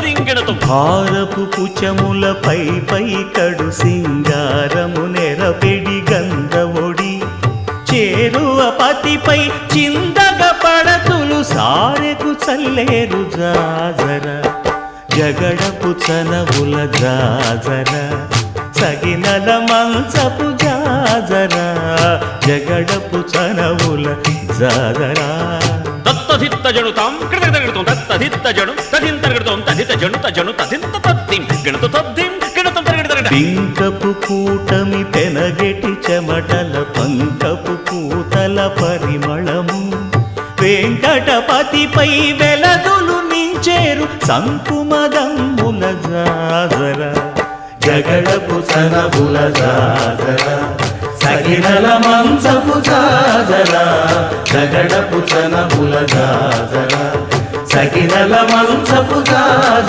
భారపు పుచములపై పై కడు సింగారము నెరపెడి గంధవొడి చేరువ పతిపై చిందగ పడతులు సారెకు చల్లేరు జాజర. జగడపు చనవుల జాజర. సగినల మంచపు జాజర. జగడపు చనవుల జాజరా. దత్తధిత్త జణుతాం కృతగడగడతాం దత్తధిత్త జణు తదింతరగడతాం తదిత జణు తజను తదింత తద్దిం గణత తద్దిం గణతం తరగడతరగడ పింకపు కూటమి తెనగెటి చెమటల పంకపు పూతల పరిమళము వెంకటపతిపై వెలదులు నించేరు సంకుమదమ్ముల జాజర. జగడపు సనబుల జాజర. సగినల మంచపు జాజర. జగడపు సనబుల జాజర. సగినల మంచపు జాజర